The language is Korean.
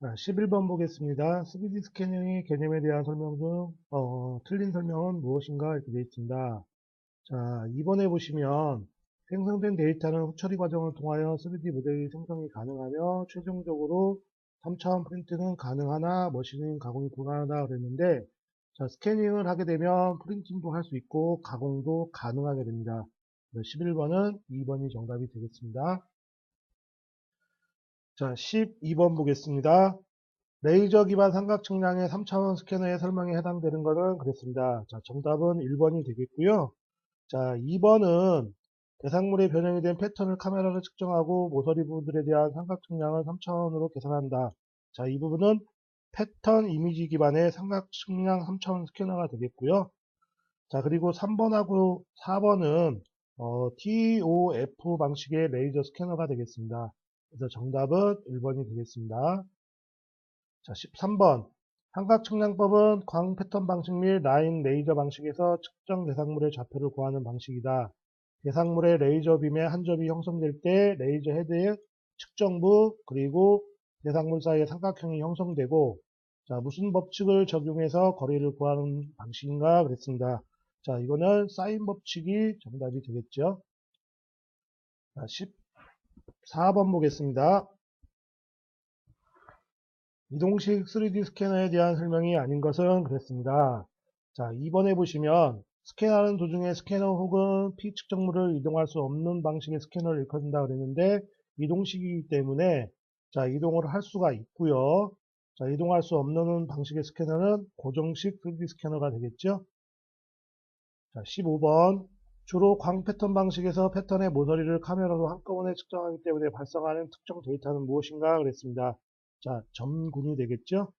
자, 11번 보겠습니다. 3D 스캐닝의 개념에 대한 설명 중 어, 틀린 설명은 무엇인가 이렇게 되어 있습니다. 자, 2번에 보시면 생성된 데이터는 후처리 과정을 통하여 3D 모델이 생성이 가능하며 최종적으로 3차원 프린트는 가능하나 머신링 가공이 불가능하다 그랬는데 자, 스캐닝을 하게 되면 프린팅도 할 수 있고 가공도 가능하게 됩니다. 11번은 2번이 정답이 되겠습니다. 자, 12번 보겠습니다. 레이저 기반 삼각 측량의 3차원 스캐너의 설명에 해당되는 것은 그랬습니다. 자, 정답은 1번이 되겠고요. 자, 2번은 대상물의 변형이 된 패턴을 카메라로 측정하고 모서리 부분들에 대한 삼각 측량을 3차원으로 계산한다. 자, 이 부분은 패턴 이미지 기반의 삼각 측량 3차원 스캐너가 되겠고요. 자, 그리고 3번하고 4번은 어, TOF 방식의 레이저 스캐너가 되겠습니다. 그래서 정답은 1번이 되겠습니다. 자, 13번. 삼각 측량법은 광 패턴 방식 및 라인 레이저 방식에서 측정 대상물의 좌표를 구하는 방식이다. 대상물의 레이저 빔의 한 점이 형성될 때 레이저 헤드의 측정부 그리고 대상물 사이의 삼각형이 형성되고 자, 무슨 법칙을 적용해서 거리를 구하는 방식인가 그랬습니다. 자, 이거는 사인 법칙이 정답이 되겠죠. 자, 14번 보겠습니다. 이동식 3D 스캐너에 대한 설명이 아닌 것은 그랬습니다. 자, 2번에 보시면 스캔하는 도중에 스캐너 혹은 피 측정물을 이동할 수 없는 방식의 스캐너를 일컫는다 그랬는데 이동식이기 때문에 자, 이동을 할 수가 있고요. 자, 이동할 수 없는 방식의 스캐너는 고정식 3D 스캐너가 되겠죠. 자, 15번. 주로 광 패턴 방식에서 패턴의 모서리를 카메라로 한꺼번에 측정하기 때문에 발생하는 특정 데이터는 무엇인가 그랬습니다. 자, 점군이 되겠죠.